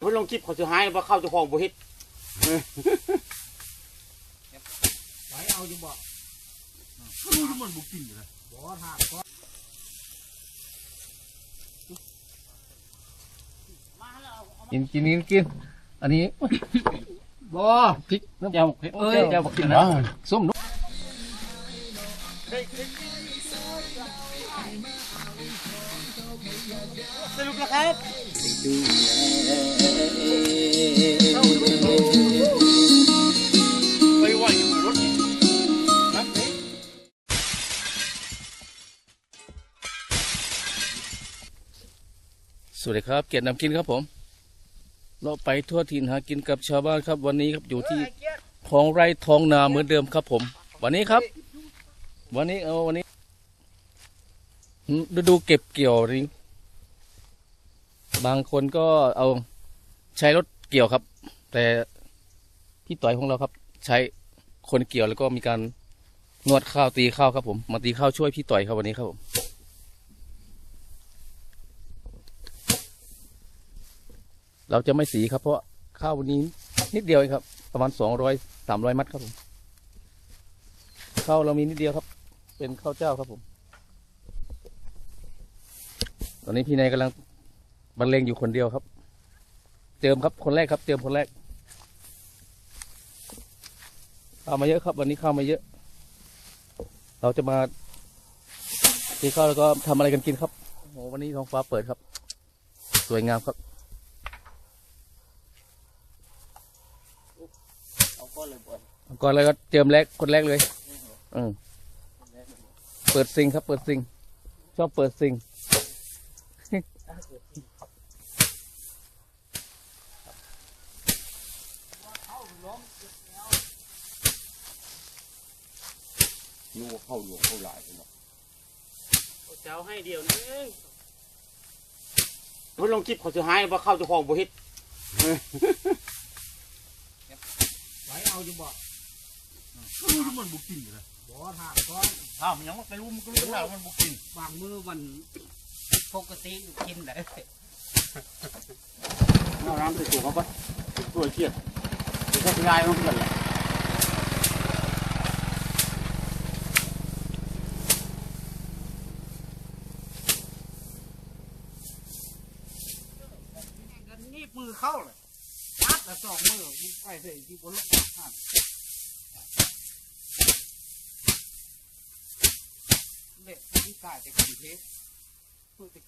เพิ่นลงคลิปเขาจะหายว่าเข้าเจ้าของบ่เฮ็ดไหวเอาอยู่บ่รู้ที่มันบ่กินอยู่นะบ่ถามก็กินกินกินกิน อันนี้ บ่พริกน้ำยาเอ้ยยาบักกินนะส้มนุสรุปแล้วครับ ไปไหวอยู่รถนี่ครับเอ๊ะสวัสดีครับ เกียรตินำกินครับผม เราไปทั่วถิ่นหากินกับชาวบ้านครับ วันนี้ครับอยู่ที่ท้องไร่ทองนาเหมือนเดิมครับผม วันนี้ครับ วันนี้เอาวันนี้อืมฤดูเก็บเกี่ยวนี่ บางคนก็เอาใช้รถเกี่ยวครับ แต่พี่ต่อยของเราครับ ใช้คนเกี่ยวแล้วก็มีการนวดข้าวตีข้าวครับ ผมมาตีข้าวช่วยพี่ต่อยครับวันนี้ครับผมเราจะไม่สีครับ เพราะข้าววันนี้นิดเดียวครับ ประมาณสองร้อยสามร้อยมัดครับผมข้าวเรามีนิดเดียวครับ เป็นข้าวเจ้าครับผม ตอนนี้พี่นายกำลัง บรรเลงอยู่คนเดียวครับ เติมครับคนแรกครับ เติมคนแรกข้าวมาเยอะครับ วันนี้ข้าวมาเยอะ เราจะมาตีข้าวแล้วก็ทำอะไรกันกินครับโอ้โหวันนี้ท้องฟ้าเปิดครับ สวยงามครับเอาก้อนเลยบ่ก่อนเลยก็เจิมแรกคนแรกเลยอืมเปิดซิงครับ เปิดซิงชอบเปิดซิง นูเข้าหลวงเข้าหลายเนาะเจ้าให้เดียวนึงเพิ่นลงคลิปเขาจะหายว่าเข้าเจ้าของบ่เฮ็ดไหวเอาอยู่บ่รู้ที่มันบ่กินอยู่นะบ่ถามก็ถามยังว่าไปรู้มันก็รู้แล้วมันบ่กินบางมือมันปกติกินได้เอาน้ำใส่ถุงเขาปะตัวเครียดเดี๋ยวเขาจะย้ายมันเพื่อนแหละ กันนี่มือเข้าเลยปัดละสองมือมึงไปใส่ที่บนรถอ่านเละที่กายแต่กรุงเทพเพิ่งจะเ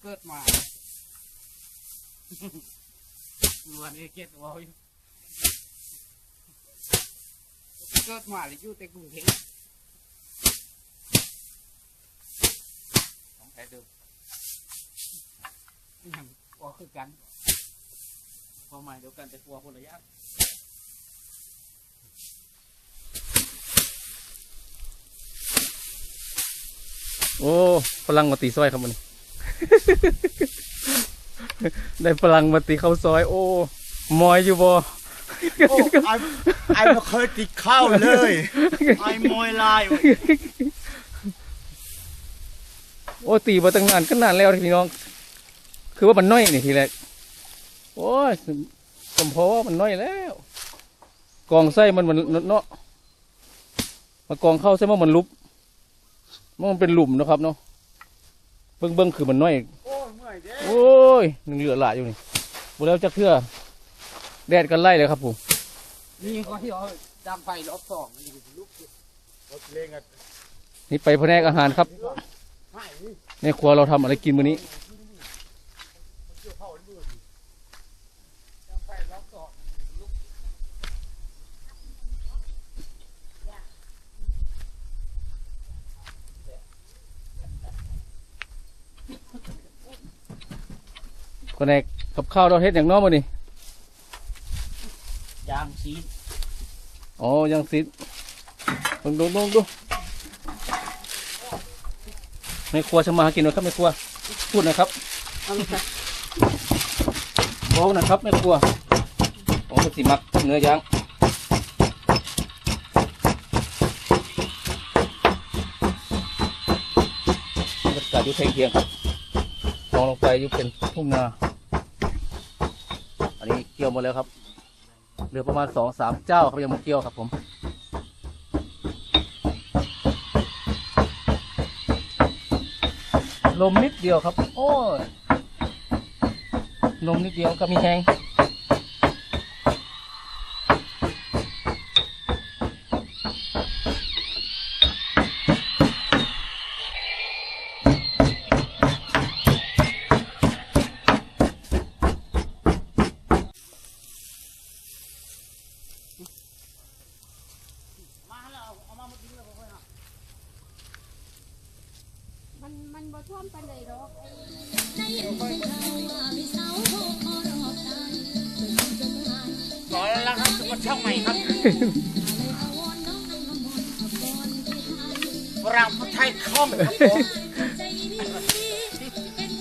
กิดมาวันนี้เก็ตวอลอยู่เกิดมาเลยอยู่แต่กรุงเทพของแท้เดิมยังก็คือกันความหมายเดียวกันแต่กลัวคนละอย่า โอ้พลังมาตีซอยครับมันได้พลังมาตีเข้าซอย โอ้มอยอยู่บ่โอ้ไอ้ไอ้ไม่เคยติดข้าวเลยไอ้มอยลายโอ้ตีมาตั้งนานก็นานแล้วพี่น้อง คือว่ามันน้อยนี่ทีแรกโอ้ยสมพอว่ามันน้อยแล้ว กองไส้มันมันเนาะมากองเข้าไส้มันมันลุบ มันเป็นหลุมนะครับเนาะเบิ้งเบิ้งคือมันน้อยโอ้ยเมื่อยเด้โอ้ยหนึ่งเหลือหลายอยู่นี่บุแล้วจะเพื่อแดดกันไล่เลยครับผมนี่ก็ที่เอาดังไฟรอบสองมันอยู่ลุกรถเล่งอะนี่ไปแผนกอาหารครับให้ในครัวเราทำอะไรกินมื้อนี้ ดังไฟรอบสองลุก แผนกกับข้าวเราเฮ็ดอย่างน้อยมื้อนี้ยางซีดอ๋อยังสิลองดูลองดูในครัวจะมาหากินหน่อยครับในครัว พูดหนะครับบอกนะครับในครัวผมก็สิมักเนื้อย่างบรรยากาศอยู่เทียงเทียงครับมองลงไปอยู่เป็นทุ่งนาอันนี้เกกี่ยวหมดแล้วครับ เหลือประมาณสองสามเจ้าครับยังมาเกี่ยวครับผมลมนิดเดียวครับ โอ้ยลมนิดเดียวก็มีแหง ช่องใหม่ครับฝรั่งพุทธไทยคล่องครับผม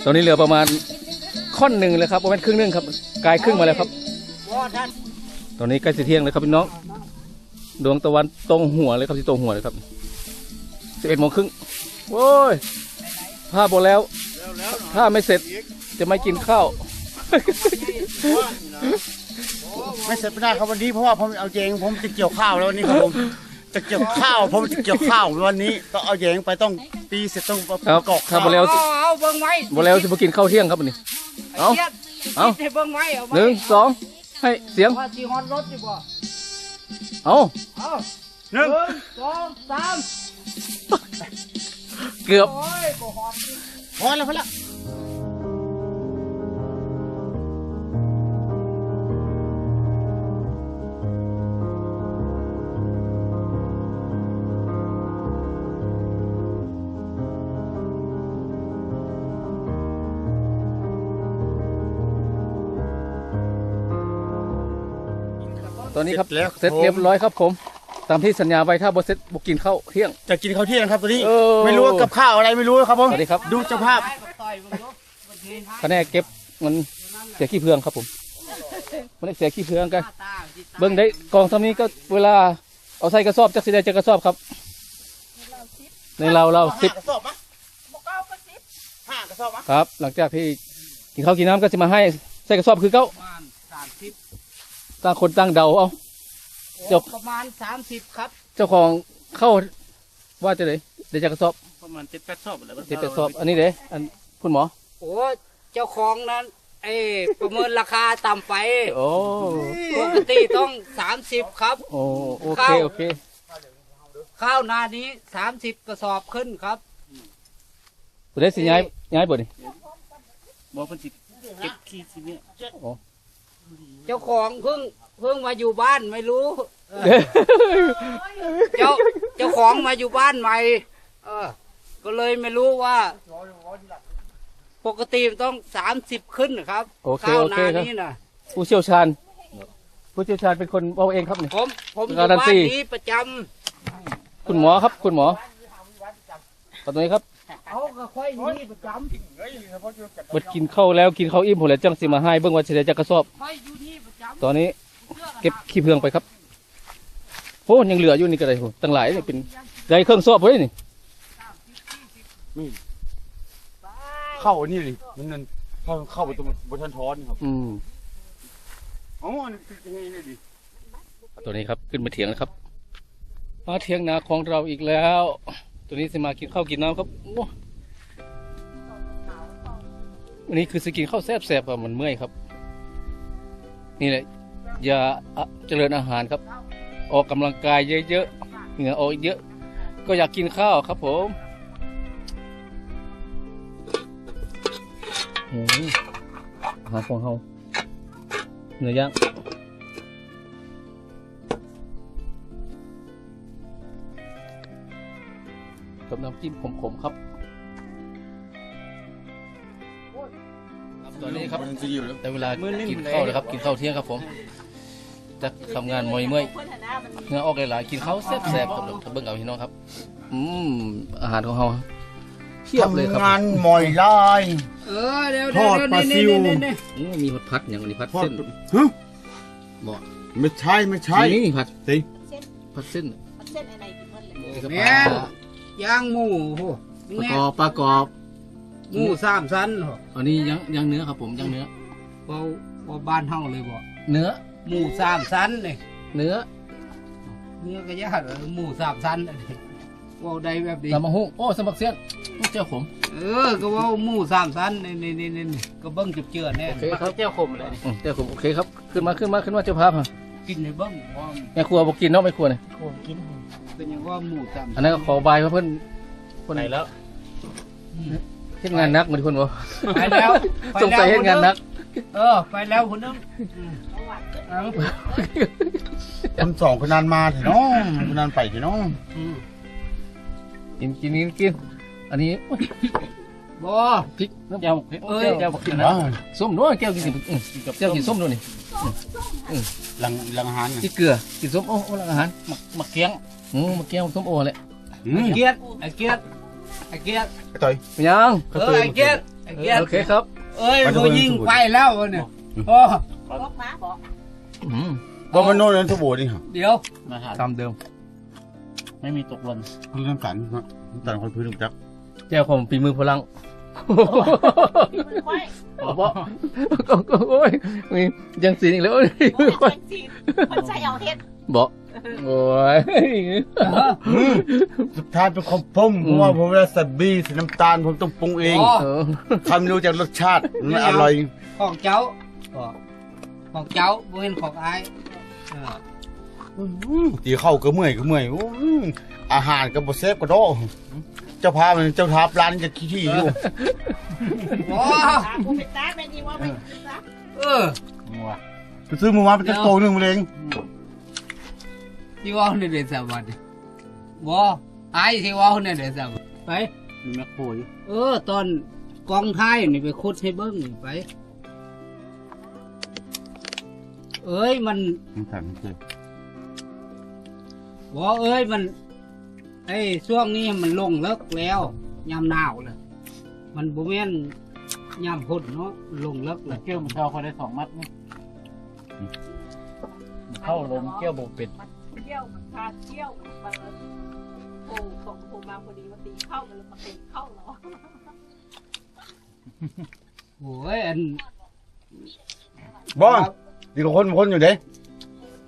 ตอนนี้เหลือประมาณค่อนหนึ่งเลยครับประมาณครึ่งหนึงครับกลายครึ่งมาแล้วครับ ตอนนี้ใกล้สิเที่ยงเลยครับพี่น้อง ดวงตะวันตรงหัวเลยครับที่ตรงหัวเลยครับสิบเอ็ดโมงครึ่งโอ้ยถ้าบอกแล้ว ถ้าไม่เสร็จจะไม่กินข้าว ไม่เสร็จไม่ได้ครับวันนี้เพราะว่าผมเอาเจงผมจะเกี่ยวข้าวแล้ววันนี้ครับผมจะเกี่ยวข้าว ผมจะเกี่ยวข้าววันนี้ต้องเอาเจงไปต้องตีเสร็จต้องประครับกอบครับข้าวบ่แล้วเอาเอาเบิ่งไว้บอกแล้วจะมากินข้าวเที่ยงครับวันนี้ เอาไหี้ยเอาคิดให้เบิ่งไว้เอาไว้หนึ่งสองให้เสียง ว่าสิฮอดรถสิบ่เอาเอาหนึ่งหนึ่งสองสามเกือบ โอ้ยบ่ฮอด พอแล้วพอแล้ว อนนี้ครับแล้วเสร็จเรียบร้อยครับผม ตามที่สัญญาไว้ถ้าบ่เสร็จบ่กินข้าวเที่ยง จะกินข้าวเที่ยงครับตอนนี้เออไม่รู้ว่ากับข้าวอะไรไม่รู้ครับผมสวัสดีครับ ดูเจ้าภาพไปก็ต่อยเบิ่งดูมันเห็นคะแนนเก็บมันเสียขี้เพืองครับผมมันได้เสียขี้เพืองกันตาตาสิตาเบิ้งได้กองทำนี้ก็เวลาเอาใส่กระสอบจักสิได้จักกระสอบครับในเราเราสิบห้ากระสอบมะบ่เก้าก็สิบห้ากระสอบมะครับ หลังจากที่กินข้าวกินน้ำก็จะมาให้ใส่กระสอบคือเก้า ประมาณสามสิบ ต่างคนต่างเดาเอา จบ ประมาณสามสิบครับ เจ้าของเข้าว่าจะไหนเดี๋ยวจักกระสอบประมาณเจ็ดแปดสอบอะไรเจ็ดกระสอบ อันนี้เด้อันคุณหมอ โอ้เจ้าของนั้น เอ้ประเมินราคาต่ำไปโอ้ปกติต้องสามสิบครับ โอ้โอเคโอเค ข้าวนานี้สามสิบกระสอบขึ้นครับคุณได้สิย้ายย้ายบ่นี่บอกเป็นสิเก็บขี้สิเนี่ย เจ้าของเพิ่งเพิ่งมาอยู่บ้านไม่รู้เออเจ้าเจ้าของมาอยู่บ้านใหม่ เออ ก็เลยไม่รู้ว่า ปกติมันต้องสามสิบขึ้นนะครับโอเคข้าวโอเคนาครับ นี้นะผู้เชี่ยวชาญ ผู้เชี่ยวชาญเป็นคนเอาเองครับนี่ผมผมอยู่การันบ้าตี นนี้ประจคุณหมอครับ คุณหมอตอนนี้ครับำเอาก็ค่อยนี่ประจเบิดกินข้าวแล้วกินข้าวอิ่มผมแล้วจังสิมาให้เบิ่งว่าสิได้จักกระสอบำค่อยอยู่นี่ประจำ ตอนนี้เก็บขี้เพืองไปครับโอ้ยังเหลืออยู่นี่ก็ได้โหตั้งหลายนี่เป็นได้เครื่องสอบไว้นี่เข้าอันนี้เลยมันนั่นเข้าเข้าไปตรงบนทันท้อนครับอืมอ๋ออันนี้เป็นยังไงเนี่ยดิตัวนี้ครับขึ้นมาเถียงแล้วครับ มาเถียงนาของเราอีกแล้ว ตัวนี้สิมากินข้าวกินน้ำครับโอ้วันนี้คือสิกินข้าวแซ่บๆอะมันเมื่อยครับ นี่แหละอย่าเจริญอาหารครับ ออกกำลังกายเยอะๆเหงื่อออกเยอะ ก็อยากกินข้าวครับผมอ้อาหารของเราเนื้อย่างกับน้ำจิ้มขมๆครับ ตอนนี้ครับมันจะอยู่แล้วได้เวลากินข้าวแล้วครับ กินข้าวเที่ยงครับผมจะทำงานมอยเมื่อยเหงื่อออกหลายๆกินข้าวแซ่บๆกับถ้าเบิ่งเอาพี่น้องครับ อืมอาหารของเราเทียบเลยครับทำงานหมอยลายเออเดี๋ยวทอดปลาซิวเดี๋ยเดี๋ยอืมมีผัดพัดอย่างนี้ผัดทอดเส้นฮะบ่ไม่ใช่ไม่ใช่นี่ผัดสิผัดเส้นมันเส้นอะไรกินมันเลยนี่ก็ปแม่ลานย่างหมูโหปลาแม่กรอบปลากรอบ หมูสามชั้นโหอันนี้ยังยังเนื้อครับผมยังเนื้อเบาเบาบ้านเฮาเลยบ่อเนื้อหมูสามชั้นนี่เนื้อเนื้อก็ยากเลยหมูสามชั้นอันนี้เว่าได้แบบนี้ตำมะฮุ่งโอ้สมักเสียนเจ้าขมเออก็เว่าหมูสามชั้นนี่นี่นี่นี่ก็เบิ้งจุบเจือแน่โอเคครับเจ้าขมเลยเจ้าขมโอเคครับขึ้นมาขึ้นมาขึ้นมาเจ้าภาพฮะกินในเบิ้งว่าแม่ครัวบอกกินเนาะแม่ครัวเนี่ยเป็นอย่างว่าหมูสามอันนั้นก็ขอบายเพื่อนคนไหนแล้ว เฮ็ดงานหนักเหมือนคนบอกไปแล้วไปสงสัยเฮ็ดงานหนัก เออ ไปแล้วคนนึงเอาคนสองคนนั้นมาเถอะเน้องคนนั้นไปเถอะเน้องอืมกินกินกินกินอันนี้โอ้ยบ่พริกน้ำแจ่วเอ้ยแจ่วบอกกินนะว้าวส้มด้วยแก้วกินสิอืมแก้วกินส้มด้วยนี่หลังหลังอาหารน่ะกินเกลือกินส้มโอ้โอ้หลังอาหารหมักหมักเกี๊ยงอืมหมักเกี๊ยงส้มโอแหละอืมไอ้เกียรติไอ้เกียรติ ไอ้เกียรติไอ้ต่อยเป็นยังเออไอ้เกียรติไอ้เกียรติโอเคครับเอ้ยไปดูตัวยิงไปแล้ววะเนี่ยโอ้บอกมาบอกอืมบอกมันโน่นนั่นทุบโบนี่ฮะเดี๋ยวตามเดิม ไม่มีตกหล่นพื้นน้ำกันเนาะน้ำตาลคนพื้นน้ำจักแก้วของฝีมือพลังมันค่อยบอกโอ้ยมียังสีนอีกแล้วโอ้ยบอกให้คนจีนคนใช้เอาเฮ็ดบอก โอ้ยอืมสุดท้ายเป็นของผมเพราะว่าผมเวลาใส่บีใส่น้ำตาลผมต้องปรุงเองอ๋อเออทำรู้จากรสชาติมันอร่อย ของเจ้าอ๋อของเจ้าบ่เป็นของไอ้ายเออตีเข้าก็เมื่อยก็เมื่อยอู้หูอาหารก็บ่เซฟก็โดเจ้าพามันเจ้าทาปลานี่จะขี้ที่อยู่โอ้ตากูเป็นตาเป็นดีว่าไม่กินซะเอองัวไปซื้อมามาเป็นโตหนึ่งมาเอง ที่ว่าเนี่ยเดี๋ยวสวัสดีบ่ไอ้ที่ว่าเนี่ยเดี๋ยวสวัสดีไปมีแมคโครอยู่เออ ตอนกองท้ายนี่ไปคุดให้เบิ้งนี่ไป เอ้ยมันมันถามมันเจอบ่เอ้ยมันไอ้ช่วงนี้มันลงเลิกแล้วยามหนาวเลยมันบ่แม่นยามพ้นเนาะลงเลิกเลยเกี้ยวมันเข้าเขาได้สองมัดนี่มันเข้าลมเกี้ยวโบเป็ดมันเที่ยวมันพาเที่ยวมันโผล่ส่งโผล่มาพอดีมาตีเข้ากันเลยมาตีเข้าเหรอโอ้ยอันบ้อนดีกว่าคนคนอยู่เด้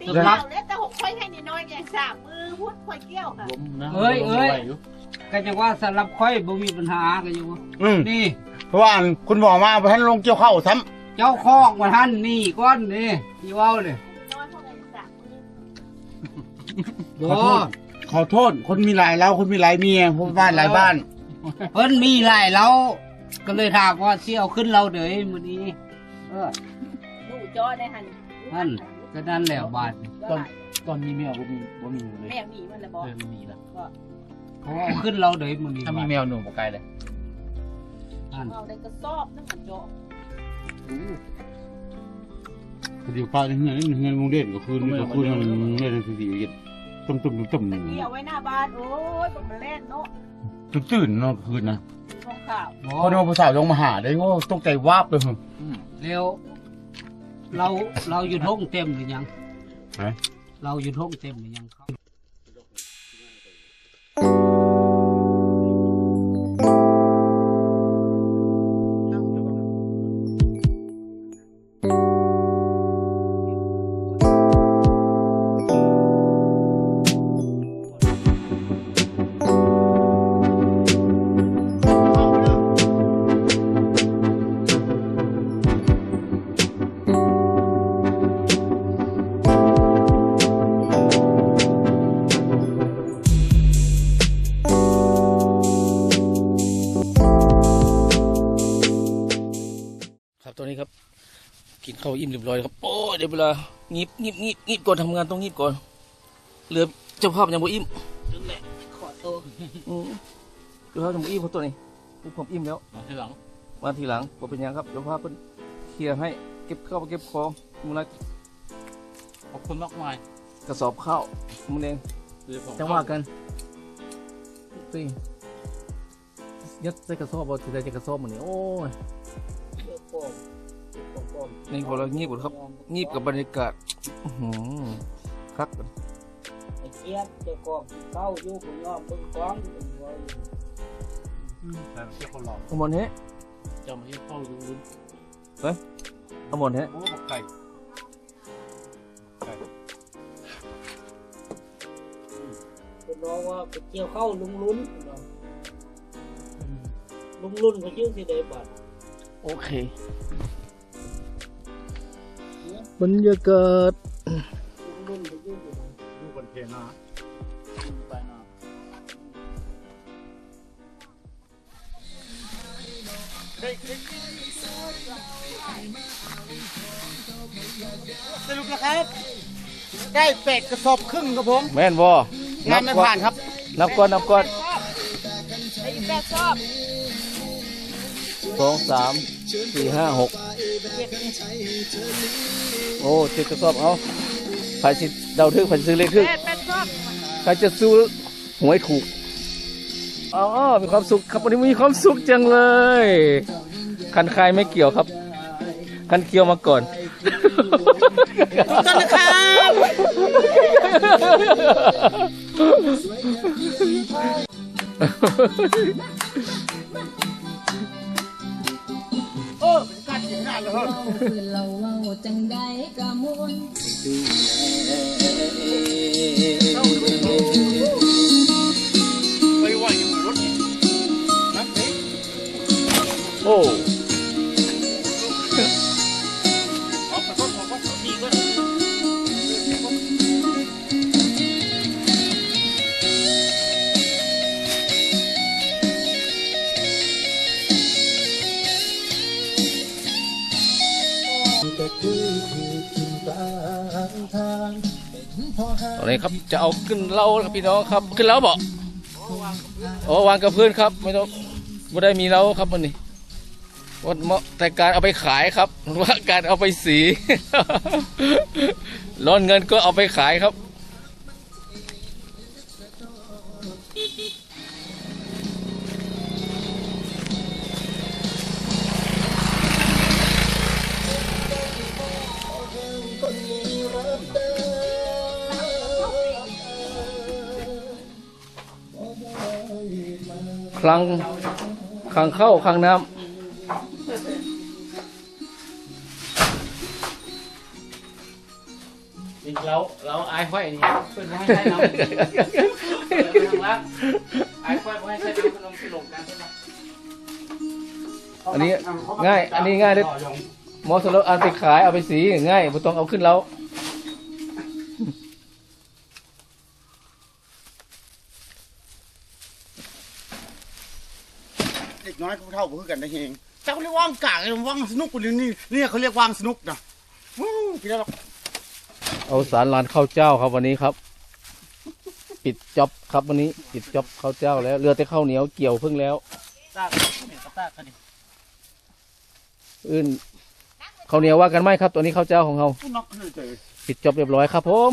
ตีเข้าแล้วแต่หกค่อยให้นิดน้อยแกสามมือพุดค่อยเกี่ยวค่ะลมนะเอ้ยลมเอ้ยไหวอยู่ก็จะว่าสำหรับค่อยบ่มีปัญหาก็อยู่ว่าอืมนี่เพราะว่าคุณบอกมาท่านลงเกี่ยวข้าวซ้เจ้าคอกมาท่านนี่ก้อนนี่ที่เว้าเลยำบ่ขอโทษ คนมีหลายแล้วคนมีหลายเมียคนบ้านหลายบ้าน เพิ่นมีหลายเราก็เลยถามว่าสิเอาขึ้นเราเด้อมื้อนี้ เออดูจอได้หันนั่นก็นั่นแหละบาดตอนตอนนี้แมวบ่มีบ่มีเลยแม่มีมันละบอกเออมันมีละเขาเอาขึ้นเราเด้อมื้อนี้ถ้ามีแมวหนุ่มบ่ไกลเลยนั่นเอาได้ก็ซอบนั่นมันจอ เดี๋ยวป้าเนี่ยเงินเงินวงเด่นก็คือก็คือมันเล่นสีเย็นต้มต้มต้มตะกี้เอาไว้หน้าบ้านโอ้ยมันเล่นเนาะตื่นตื่นเนาะคืนนะของข่าวบ่พอน้องภาษาวลงมาหาได้ว่าต้องใจวาบเลยครับแล้วเราเราอยู่ท้องเต็มหรือยังฮะเราอยู่ท้องเต็มหรือยังครับ กินข้าวอิ่มเรียบร้อยครับโอ้ยเดี๋ยวเวลางีบงีบงีบงีบก่อนทำงานต้องงีบก่อนเหลือเจ้าภาพยังบ่อิ่มขอตัวอืมเจ้าภาพยังบ่อิ่มเพราะตัวนี้พวกผมอิ่มแล้วมาทีหลังมาทีหลังบ่เป็นหยังครับเจ้าภาพเพิ่นเคลียร์ให้เก็บข้าวเก็บของมูลละขอบคุณมากมายกระสอบข้าวมันเองคือของจังว่ากันสิยัดใส่กระสอบบ่ถือได้ใส่กระสอบมื้อนี้โอ้ย นี่พอเรางีบหมดครับ งีบกับบรรยากาศหืมครับไอ้เจี๊ยบเจ้ากองเข้าอยู่ของยอมเบิ้งกองเป็นไงแล้วเจ้าคนหลอกขโมยเฮ้จะมาให้เข้าอยู่ลุ้นเฮ้ยขโมยเฮ้โอ้บอกไก่ไก่เป็น้องว่าไปเกี่ยวเข้าลุงลุ้นลุงลุ้นก็ชื่อสิเดบัตโอเค บรรยากาศลุงลุ้นก็ชื่อสิได้ดูบนเพนาไปนะสรุปนะครับได้เป็ดกระสอบครึ่งครับผมแม่นบ่งานไม่ผ่านครับ นับก่อนนับก่อนไอ้แปดชอบสองสาม สี่ห้าหกโอ้เจ็ดกระสอบเอาใครสิเดาถึกใครสิซื้อเลขถึกแปดแปดชอบใครจะซื้อหวยถูกอ๋อมีความสุขครับวันนี้มีความสุขจังเลย คันใครไม่เกี่ยวครับ คันเกี่ยวมาก่อนต้นนะครับ เว้าเลยเราเว้าจังใดกะมวน ตอนครับ จะเอาขึ้นเล้าครับพี่น้องครับ ขึ้นเล้าบ่โอ้วางกับพื้นครับ ไม่ต้องไม่ได้มีเล้าครับวันนี้วันแต่การเอาไปขายครับว่าการเอาไปสี ร้อนเงินก็เอาไปขายครับ คลังคลังเข้าคลังน้ำอีกแล้วเราไอ้ไฟนี่เพื่อนให้ใช้น้ำทางล่างไอ้ไฟให้ใช้น้ำขนมสลงกันใช่ไหมอันนี้ง่าย อันนี้ง่ายเลยหมอสลบอันไปขายเอาไปสีง่ายไม่ต้องเอาขึ้นเล้า ด็กน้อยเขาเท่าเพื่อกันได้เองเจ้าเรียกว่างกากเลยว่างสนุกกว่านี้นี่เนี่ยเขาเรียกว่างสนุกนะวู้พี่น้องเอาสารลานข้าวเจ้าครับวันนี้ครับ ปิดจ็อบครับวันนี้ ปิดจ็อบข้าวเจ้าแล้วเรือแต่ข้าวเหนียวเกี่ยวเพิ่งแล้วตากเนี่ยตากกันดิอื่นข้าวเหนียวว่ากันไหมครับ ตัวนี้ข้าวเจ้าของเราผู้น็อกนี่เจอปิดจ็อบเรียบร้อยครับผม